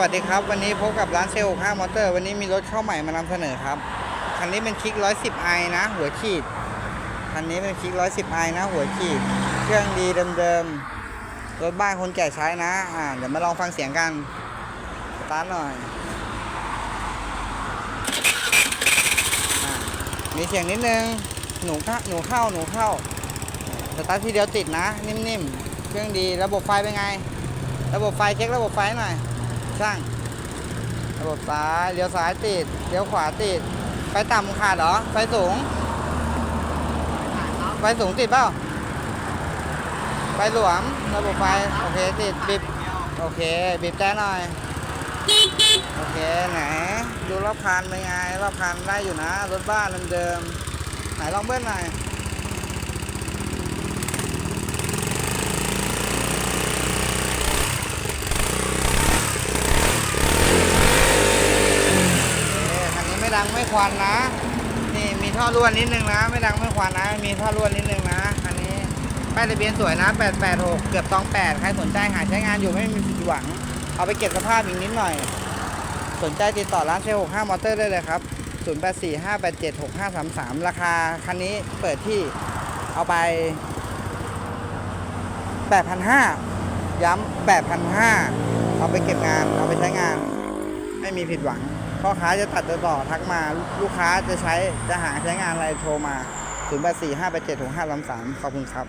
วัสดีครับ วันนี้พบกับร้านเซลล์5มอเตอร์ วันนี้มีรถเข้าใหม่มานำเสนอครับ คันนี้เป็นคลิก 110 i นะ หัวฉีด คันนี้เป็นคลิก 110 i นะ หัวฉีด เครื่องดีเดิมๆ รถบ้านคนแก่ใช้นะ อ่า เดี๋ยวมาลองฟังเสียงกันสตาร์ทหน่อยอมีเสียงนิดนึง หนูเข้า หนูเข้า หนูเข้า สตาร์ททีเดียวติดนะ นิ่มๆ เครื่องดี ระบบไฟเป็นไง ระบบไฟเช็คระบบไฟหน่อย ช่างระบบซ้ายเลี้ยวซ้ายติดเลี้ยวขวาติดไฟต่ำขาดเหรอไฟสูงไฟสูงติดเปล่าไฟหลวมระบบไฟโอเคติดบิบโอเคบีบแต่หน่อยโอเคไหนดูรอบคันเป็นไงรอบคันได้อยู่นะรถบ้านเดิมๆไหนลองเบิ้ลหน่อย เอ๊ะคันนี้ไม่ ดังไม่ควันนะ นี่มีท่อรั่วนิดนึงนะ ไม่ดังไม่ควันนะ มีท่อรั่วนิดนึงนะคันนี้ป้ายทะเบียนสวยนะ 886 เกือบตอง8ใครสนใจหาใช้งานอยู่ไม่มีผิดหวัง เอาไปเก็บสภาพอีกนิดหน่อย สนใจติดต่อร้านเซล65มอเตอร์ได้เลยครับ 0845876533 ราคาคันนี้เปิดที่เอาไป 8,500 ย้ำ8,500 เอาไปเก็บงาน เอาไปใช้งาน ไม่มีผิดหวังพ่อค้าจะตัดต่อทักมาลูกค้าจะใช้จะหาใช้งานอะไรโทรมา 0845876533ขอบคุณครับ